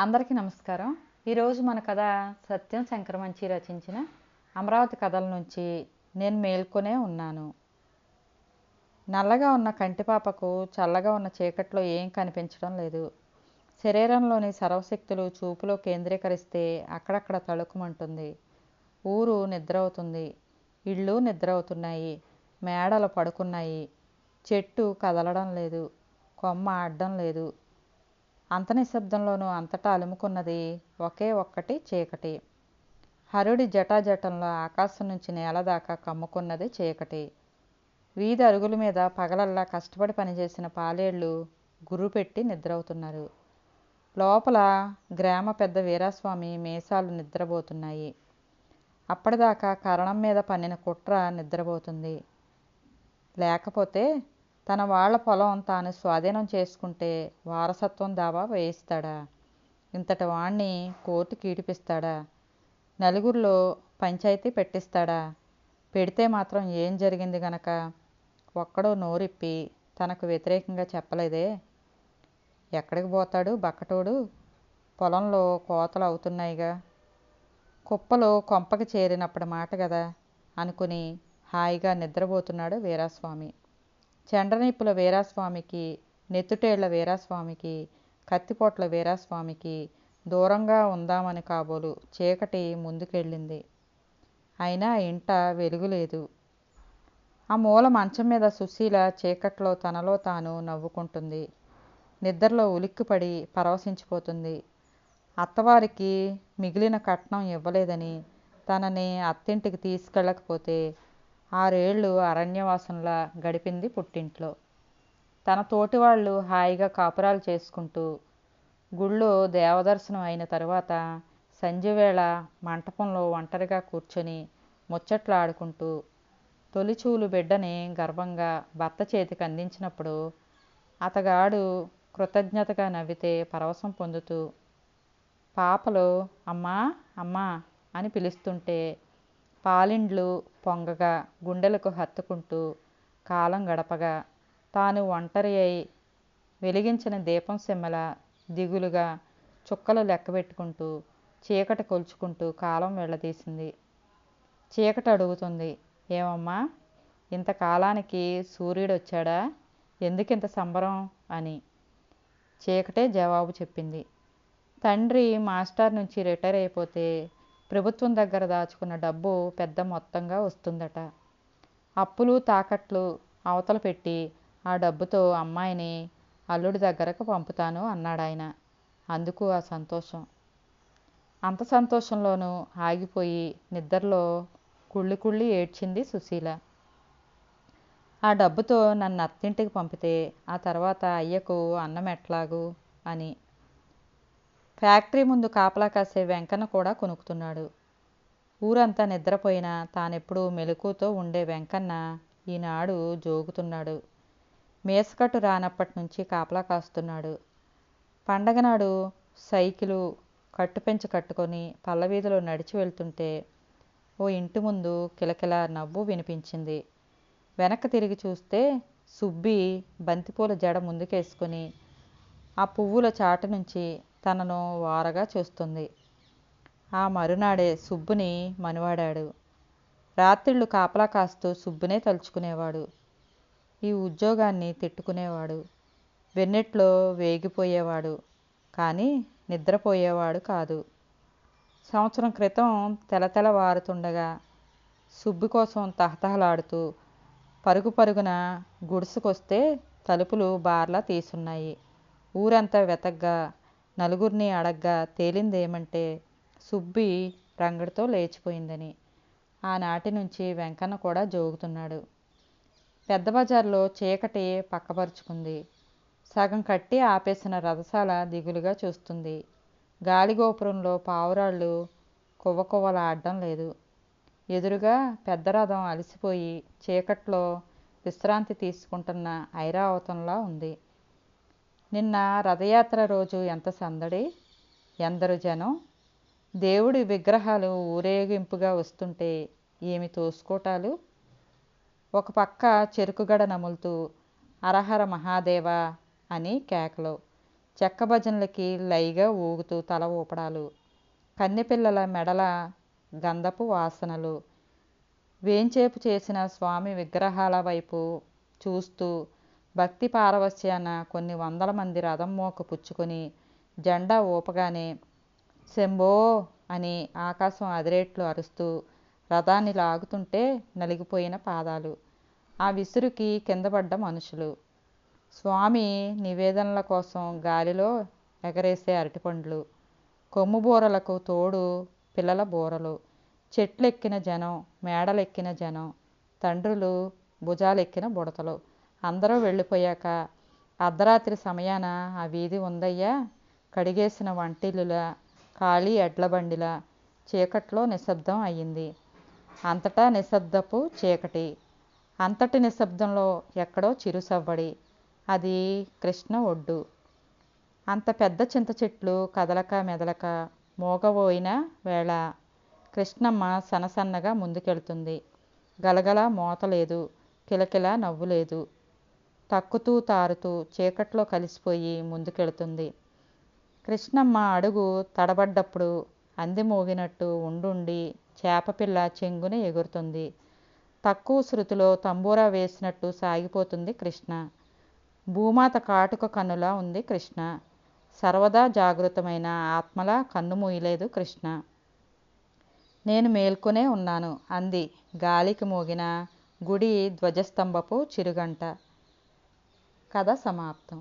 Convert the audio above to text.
అందరికీ నమస్కారం. ఈరోజు మన కథ సత్యం శంకరమంచి రచించిన అమరావతి కథల నుంచి నేను మేల్కొనే ఉన్నాను. నల్లగా ఉన్న కంటిపాపకు చల్లగా ఉన్న చీకట్లో ఏం కనిపించడం లేదు. శరీరంలోని సర్వశక్తులు చూపులో కేంద్రీకరిస్తే అక్కడక్కడ తళుకుమంటుంది. ఊరు నిద్ర అవుతుంది ఇళ్ళు నిద్ర అవుతున్నాయి మేడలు పడుకున్నాయి. చెట్టు కదలడం లేదు. కొమ్మ ఆడడం లేదు. అంత నిశ్శబ్దంలోనూ అంతటా అలుముకున్నది ఒకే ఒక్కటి చీకటి. హరుడి జటాజటంలో ఆకాశం నుంచి నేల దాకా కమ్ముకున్నది చీకటి. వీధి అరుగుల మీద పగలల్లా కష్టపడి పనిచేసిన పాలేళ్ళు గురుపెట్టి నిద్రవుతున్నారు. లోపల గ్రామ పెద్ద వీరాస్వామి మీసాలు నిద్రపోతున్నాయి. అప్పటిదాకా కరణం మీద పన్నిన కుట్ర నిద్రపోతుంది. లేకపోతే తన వాళ్ళ పొలం తాను స్వాధీనం చేసుకుంటే వారసత్వం దావా వేయిస్తాడా? ఇంతటి వాణ్ణి కోర్టుకి ఈడిపిస్తాడా నలుగురిలో పంచాయతీ పెట్టిస్తాడా? పెడితే మాత్రం ఏం జరిగింది గనక? ఒక్కడో నోరిప్పి తనకు వ్యతిరేకంగా చెప్పలేదే? ఎక్కడికి పోతాడు బక్కటోడు? పొలంలో కోతలు అవుతున్నాయిగా? కుప్పలు కొంపకి చేరినప్పటి మాట కదా అనుకుని హాయిగా నిద్రపోతున్నాడు వీరాస్వామి. చెండనిప్పుల వీరాస్వామికి నెత్తుటేళ్ళ వీరాస్వామికి కత్తిపోట్ల వీరాస్వామికి దూరంగా ఉందామని కాబోలు చీకటి ముందుకెళ్ళింది. అయినా ఇంట వెలుగు లేదు ఆ మూల మంచం మీద సుశీల చీకట్లో తనలో తాను నవ్వుకుంటుంది. నిద్రలో ఉలిక్కిపడి పరవశించిపోతుంది. అత్తవారికి మిగిలిన కట్నం ఇవ్వలేదని తనని అత్తింటికి తీసుకెళ్ళకపోతే ఆరేళ్ళు అరణ్యవాసంలా గడిపింది పుట్టింట్లో. తన తోటి వాళ్ళు హాయిగా కాపురాలు చేసుకుంటూ గుళ్ళో దేవదర్శనం అయిన తర్వాత సంధ్యవేళ మంటపంలో ఒంటరిగా కూర్చొని ముచ్చట్లు ఆడుకుంటూ తొలిచూలు బిడ్డని గర్వంగా భర్త చేతికి అందించినప్పుడు అతగాడు కృతజ్ఞతగా నవ్వితే పరవశం పొందుతూ పాపలు అమ్మా అమ్మా అని పిలుస్తుంటే పాలిండ్లు పొంగగా గుండెలకు హత్తుకుంటూ కాలం గడపగా తాను ఒంటరి అయి వెలిగించిన దీపం సిమ్మల దిగులుగా చుక్కలు లెక్కబెట్టుకుంటూ చీకటి కొలుచుకుంటూ కాలం వెళ్ళదీసింది. చీకటి అడుగుతుంది. ఏమమ్మా ఇంతకాలానికి సూర్యుడు వచ్చాడా? ఎందుకింత సంబరం? అని చీకటే జవాబు చెప్పింది. తండ్రి మాస్టర్ నుంచి రిటైర్ అయిపోతే ప్రభుత్వం దగ్గర దాచుకున్న డబ్బు పెద్ద మొత్తంగా వస్తుందట. అప్పులు తాకట్లు అవతల పెట్టి ఆ డబ్బుతో అమ్మాయిని అల్లుడి దగ్గరకు పంపుతాను అన్నాడాయన. అందుకు ఆ సంతోషం. అంత సంతోషంలోనూ ఆగిపోయి నిద్రలో కుళ్ళి కుళ్ళి ఏడ్చింది సుశీల. ఆ డబ్బుతో నన్ను అత్తింటికి పంపితే ఆ తర్వాత అయ్యకు అన్నం ఎట్లాగు అని ఫ్యాక్టరీ ముందు కాపలా కాసే వెంకన్న కూడా కొనుక్కుతున్నాడు. ఊరంతా నిద్రపోయినా తానెప్పుడు మెలకుతో ఉండే వెంకన్న ఈనాడు జోగుతున్నాడు. మేసకట్టు రానప్పటి నుంచి కాపలా కాస్తున్నాడు. పండగ నాడు సైకిలు కట్టుపెంచి కట్టుకొని పల్లవీధిలో నడిచి వెళ్తుంటే ఓ ఇంటి ముందు కిలకిల నవ్వు వినిపించింది. వెనక్కి తిరిగి చూస్తే సుబ్బి బంతిపూల జడ ముందుకేసుకొని ఆ పువ్వుల చాటు నుంచి తనను వారగా చూస్తుంది. ఆ మరునాడే సుబ్బుని మనువాడాడు. రాత్రిళ్ళు కాపలా కాస్తూ సుబ్బునే తలుచుకునేవాడు. ఈ ఉద్యోగాన్ని తిట్టుకునేవాడు. వెన్నెట్లో వేగిపోయేవాడు. కానీ నిద్రపోయేవాడు కాదు. సంవత్సరం క్రితం తెలతెల వారుతుండగా సుబ్బు కోసం తహతహలాడుతూ పరుగు పరుగున గుడుసుకొస్తే తలుపులు బార్లా తీసున్నాయి. ఊరంతా వెతగ్గా నలుగురిని అడగ్గా తేలిందేమంటే సుబ్బి రంగడితో లేచిపోయిందని. ఆనాటి నుంచి వెంకన్న కూడా జోగుతున్నాడు. పెద్ద బజార్లో చీకటి పక్కపరుచుకుంది. సగం కట్టి ఆపేసిన రథసాల దిగులుగా చూస్తుంది. గాలిగోపురంలో పావురాళ్ళు కువ్వకువ్వలాడడం లేదు. ఎదురుగా పెద్ద రథం అలసిపోయి చీకట్లో విశ్రాంతి తీసుకుంటున్న ఐరావతంలా ఉంది. నిన్న రథయాత్ర రోజు ఎంత సందడి? ఎందరు జనం? దేవుడి విగ్రహాలు ఊరేగింపుగా వస్తుంటే ఏమి తోసుకోటాలు? ఒక పక్క చెరుకుగడ నములుతూ అరహర మహాదేవ అని కేకలు. చెక్క భజనలకి లైగా ఊగుతూ తల ఊపడాలు. కన్నెపిల్లల మెడల గంధపు వాసనలు. వేంచేపు చేసిన స్వామి విగ్రహాల వైపు చూస్తూ భక్తి పారవశ్యాన కొన్ని వందల మంది రథం మోక పుచ్చుకొని జెండా ఊపగానే శంభో అని ఆకాశం అదిరేట్లు అరుస్తూ రథాన్ని లాగుతుంటే నలిగిపోయిన పాదాలు. ఆ విసురుకి కిందపడ్డ మనుషులు. స్వామి నివేదనల కోసం గాలిలో ఎగరేసే అరటిపండ్లు. కొమ్ము బూరలకు తోడు పిల్లల బూరలు. చెట్లెక్కిన జనం మేడలెక్కిన జనం. తండ్రులు భుజాలెక్కిన బుడతలు. అందరూ వెళ్ళిపోయాక అర్ధరాత్రి సమయాన ఆ వీధి ఉందయ్యా. కడిగేసిన వంటిల్లులా ఖాళీ ఎడ్ల బండిలా చీకట్లో నిశ్శబ్దం అయ్యింది. అంతటా నిశ్శబ్దపు చీకటి. అంతటి నిశ్శబ్దంలో ఎక్కడో చిరుసవ్వడి. అది కృష్ణ ఒడ్డు. అంత పెద్ద చింత చెట్లు కదలక మెదలక మోగబోయిన వేళ కృష్ణమ్మ సనసన్నగా ముందుకెళ్తుంది. గలగల మోత లేదు. కిలకిల నవ్వు లేదు. తక్కుతూ తారుతూ చీకట్లో కలిసిపోయి ముందుకెళుతుంది. కృష్ణమ్మ అడుగు తడబడ్డప్పుడు అంది మోగినట్టు ఉండుండి చేపపిల్ల చెంగున ఎగురుతుంది. తక్కువ శృతిలో తంబూరా వేసినట్టు సాగిపోతుంది కృష్ణ. భూమాత కాటుక కన్నులా ఉంది కృష్ణ. సర్వదా జాగృతమైన ఆత్మలా కన్ను మూయలేదు కృష్ణ. నేను మేల్కొనే ఉన్నాను అంది గాలికి మోగిన గుడి ధ్వజస్తంభపు చిరుగంట. కథ సమాప్తం